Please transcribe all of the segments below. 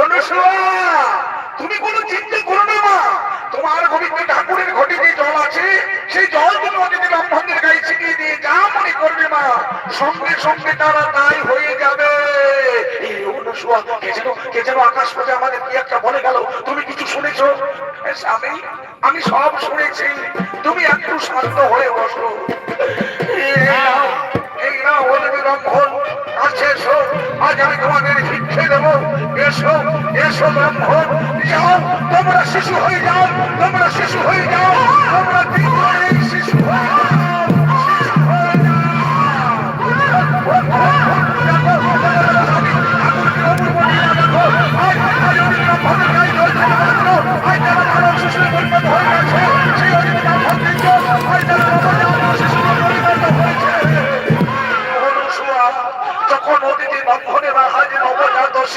অনুসূয়া, তুমি কোনো চিন্তা করো না মা। তোমার গোবিন্দ ঠাকুরের ঘটিতে জল আছে, সেই জল তুমি অতিথি ব্রাহ্মণদের গায়ে ছিটিয়ে দিয়ে যা মনে করবে মা, সঙ্গে সঙ্গে তারা তাই হয়ে যাবে। অনুসূয়া কে যেন কে যেন আকাশ পথে আমাদের কি একটা বলে গেল তুমি কিছু শুনেছো আমি সব শুনেছি তুমি একটু শান্ত হয়ে বসো এই না অতিথি ব্রাহ্মণ আছে এসো আজ আমি তোমাদের ভিক্ষে দেবো এসো এসো ব্রাহ্মণ যাও তোমরা শিশু হয়ে যাও তোমরা শিশু হয়ে যাও তোমরা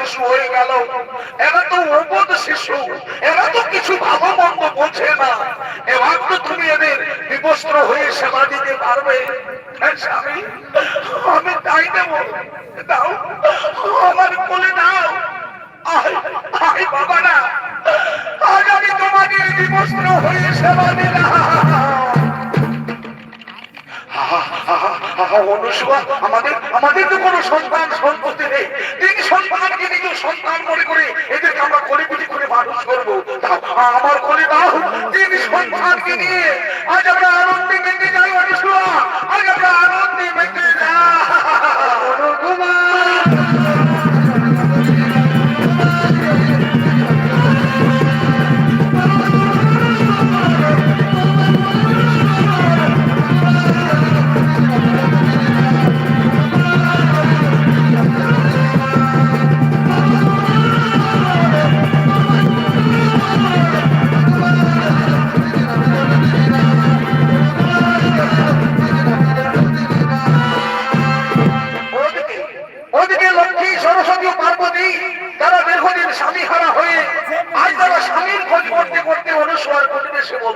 শিশু হয়ে গেল। এরা তো অবোধ শিশু। এরা তো কিছু ভালো মন্দ বোঝে না। এবার তো তুমি এদের বিবস্ত্র হয়ে সেবা দিতে পারবে। হ্যাঁ, আমি তাই দেব। দাও আমার কোলে দাও। বাবা না আজ আমি তোমাদের বিবস্ত্র হয়ে সেবা দিলাম। অনুসভা সন্তানকে সন্তান করে এদেরকে আমরা করে মানুষ আমার আমরা আনন্দে মেতে যাই অনুসভা আমরা আনন্দে মেতে যাই। অনুকুমার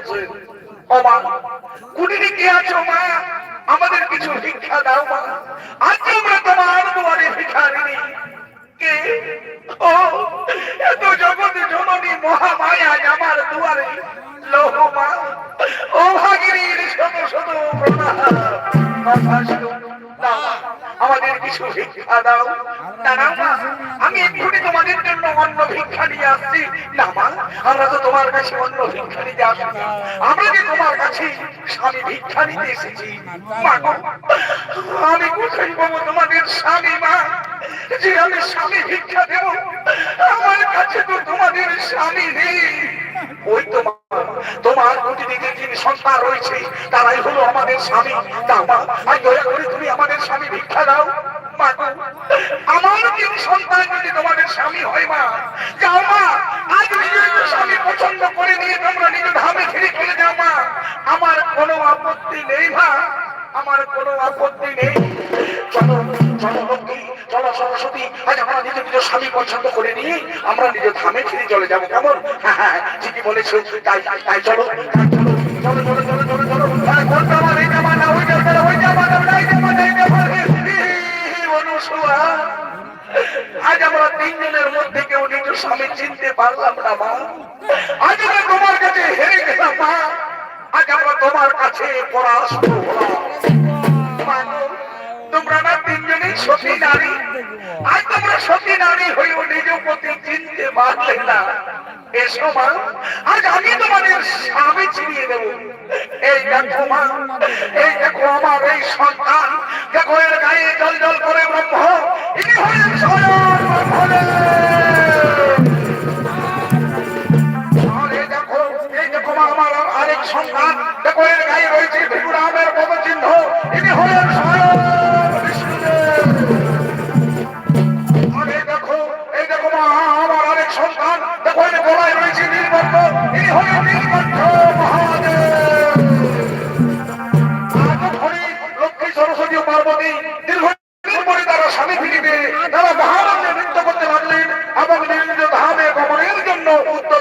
বলছে ও মা কুটিরে কে আছো মা? আমাদের কিছু ভিক্ষা দাও মা। আজ আমরা তোমার দুয়ারে ভিখারিনি কে? এত জগৎ জননী মহামায়া আমার দুয়ারে। লৌহ মা, ও ভাগিনীর শত শত প্রণাম। আমাদের কিছু ভিক্ষা দাও। আমি এক্ষুনি তোমাদের জন্য অন্য ভিক্ষা নিয়ে আসছি। না মা আমরা তো তোমার কাছে অন্য ভিক্ষা নিতে আসি আমরা যে তোমার কাছে স্বামী ভিক্ষা নিতে এসেছি আমি কোথায় পাবো তোমাদের স্বামী মা যে আমি স্বামী ভিক্ষা দেব আমার কাছে তো তোমাদের স্বামী নেই। ওই তো মা, তোমার প্রতিদিকে যিনি সন্তান রয়েছে তারাই হলো আমাদের স্বামী। দাও মা আজ দয়া করে তুমি আমাদের স্বামী ভিক্ষা দাও। আমার কেউ সন্তান যদি তোমাদের স্বামী হয় মা যাও মা আজ নিজের স্বামী পছন্দ করে নিয়ে তোমরা নিজ ধামে ফিরে চলে যাও মা আমার কোনো আপত্তি নেই মা আমার কোনো আপত্তি নেই চলো চলো লক্ষ্মী চলো সরস্বতী আজ আমরা নিজ নিজ স্বামী পছন্দ করে নিয়ে আমরা নিজ ধামে ফিরে চলে যাব কেমন হ্যাঁ হ্যাঁ ঠিকই বলেছ তাই তাই চলো তাই চলো চলো চলো চলো চলো চলো এই আজ আমরা তিনজনের মধ্যে কেউ নিজ স্বামী চিনতে পারলাম না মা। আজ আমরা তোমার কাছে হেরে গেলাম মা। আজ আমরা তোমার কাছে তোমরা না তিনজনেই সতী নারী। আজ তোমরা সতী নারী হয়েও নিজ প্রতি চিনতে পারলে না। এসো মা, আজ আমি তোমাদের স্বামী চিনিয়ে দেব এই দেখো মা এই দেখো আমার এই সন্তান। দেখো এর গায়ে জল জল করে ব্রহ্ম। ইনি স্বামী ফিরিবে তারা মহারাজে নৃত্য করতে লাগলেন এবং নিজ ধামে গমনের জন্য মহাকাল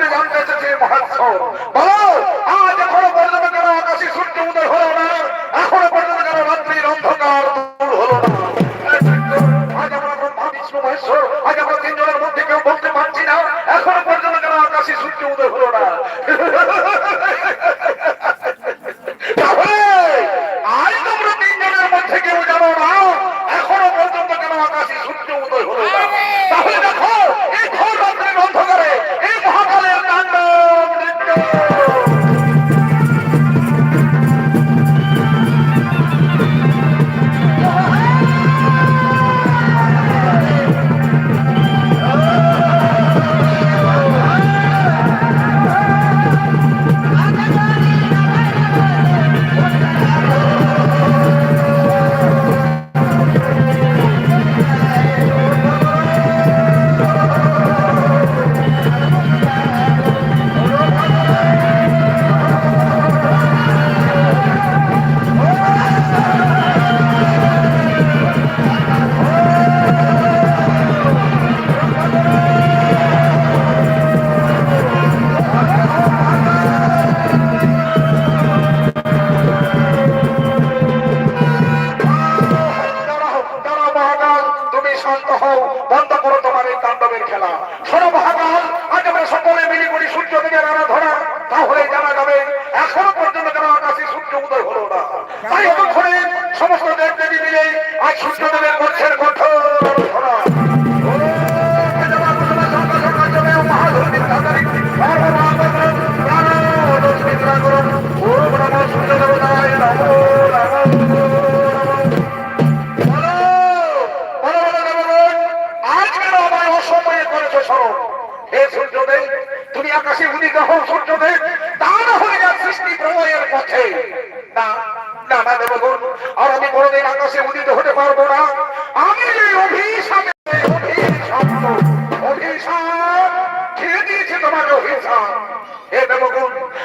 চেয়েছি বলো আজ এখনও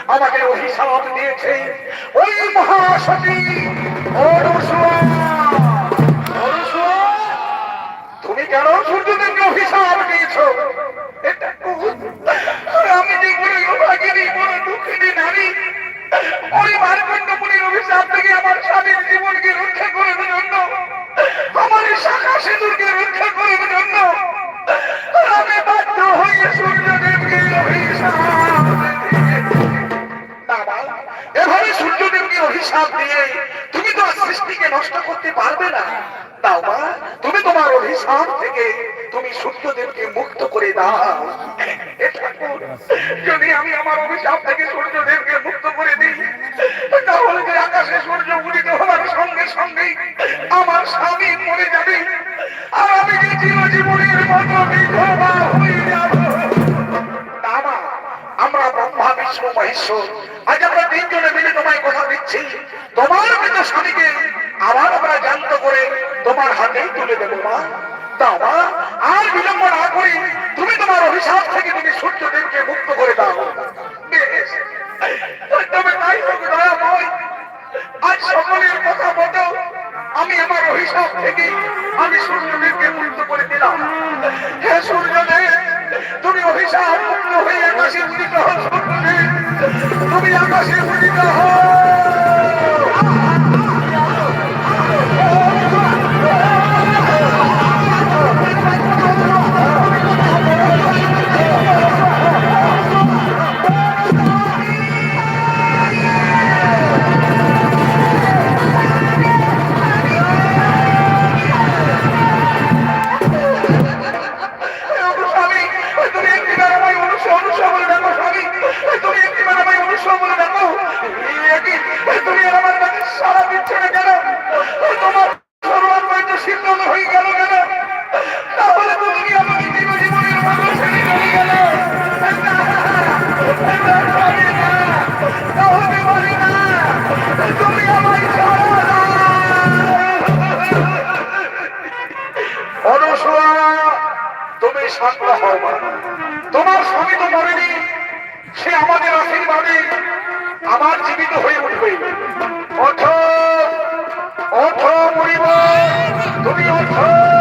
আমাকে অভিশাপ দিয়েছে। ওই মহাসতী তুমি কেন সূর্যদেবকে অভিশাপ দিয়েছ? এটা আমি কোনো দুঃখিনী নারী ওই মারকণ্ড মুনির অভিশাপ থেকে আমার স্বামীর জীবনকে রক্ষা করার জন্য দাও তুমি তোমার অভিশাপ থেকে তুমি সূর্যদেবকে মুক্ত করে দাও। যদি আমি আমার অভিশাপ থেকে সূর্যদেবকে মুক্ত করে দিই, তাহলে যে আকাশে সূর্য উদিত হওয়ার সঙ্গে সঙ্গেই আমার স্বামী মরে যাবে। আর আমি যে চিরজীবনের মতো বিধবা হয়ে যাব। আমরা ব্রহ্মা, বিষ্ণু, মহেশ্বর, আজ আমরা তিনজনে মিলে তোমায় কথা দিচ্ছি। তোমার মৃত স্বামীকে আবার আমরা জান্ত করে তোমার হাতেই তুলে দেবো, মা। মা। আর বিলম্ব না করি তুমি তোমার অভিশাপ থেকে তুমি সূর্যদেবকে মুক্ত করে দাও। আমি আমার অভিশাপ থেকে আমি সূর্যদেবকে মুক্ত করে দিলাম। হে সূর্যদেব, তুমি অভিশাপ মুক্ত হয়ে আকাশে উদিত হও, সূর্যদেব। তুমি আকাশে উদিত হও। তুমি অর্থ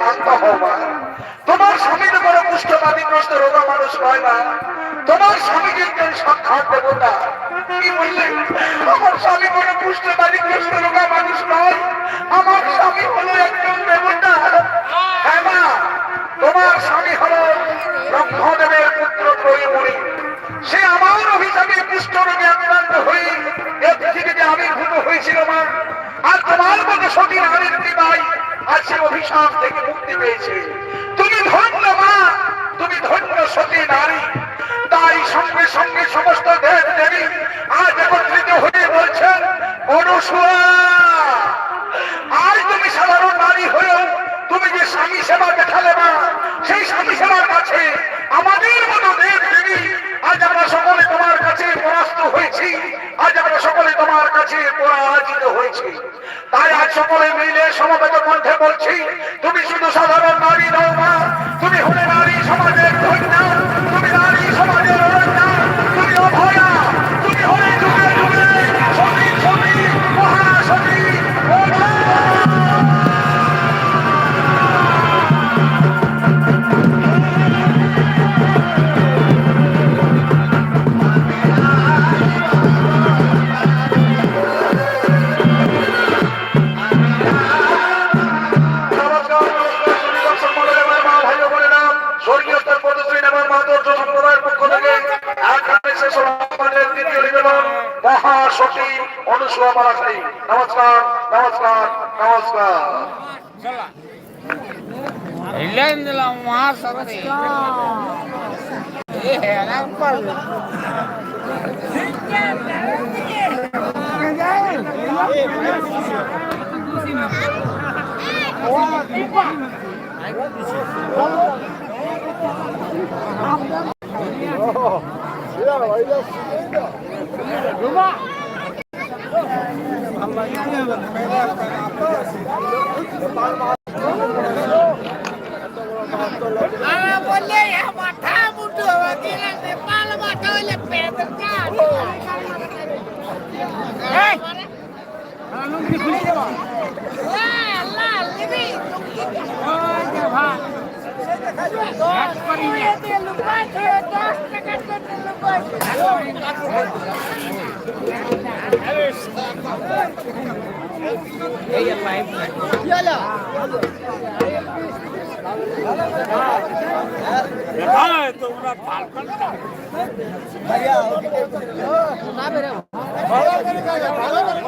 শান্ত হও তোমার স্বামীর বড় কুষ্ঠবাদীগ্রস্ত রোগা মানুষ নয় না তোমার স্বামী কিন্তু সাক্ষাৎ দেবতা কি বললেন আমার স্বামী বড় কুষ্ঠবাদীগ্রস্ত রোগা মানুষ নয়। আমার স্বামী হলো একজন দেবতা। হ্যাঁ তোমার স্বামী হলো ব্রহ্মদেবের সে অভিশাপ থেকে মুক্তি পেয়েছে। তুমি ধন্য মা, তুমি ধন্য সতী নারী। তাই সঙ্গে সঙ্গে সমস্ত দেব দেবী আজ একত্রিত হয়ে বলছেন অনুসূয়া আজ তুমি সাধারণ নারী হয়েও তুমি যে স্বামী সেবা দেখালে মা, সেই স্বামী সেবার কাছে আমাদের মতো দেব দেবী আজ আমরা সকলে তোমার কাছে পরাস্ত হয়েছি, আজ আমরা সকলে তোমার কাছে পরাজিত হয়েছি। তাই আজ সকলে মিলে সমবেত কণ্ঠে বলছি, তুমি শুধু সাধারণ নারী নও মা, তুমি হলে নারী সমাজের কন্যা। অনুসূয়া মারাখালী নমস্কার নমস্কার নমস্কার ಇಲ್ಲಿಂದಿಲ್ಲ ಮಹಾಸತಿ ಏ ಹೇಳಪ್ಪಲ್ಲ আরে বললে এ মাথা মুটু গেলে নেপাল তোমরা ভালো করে ভালো করে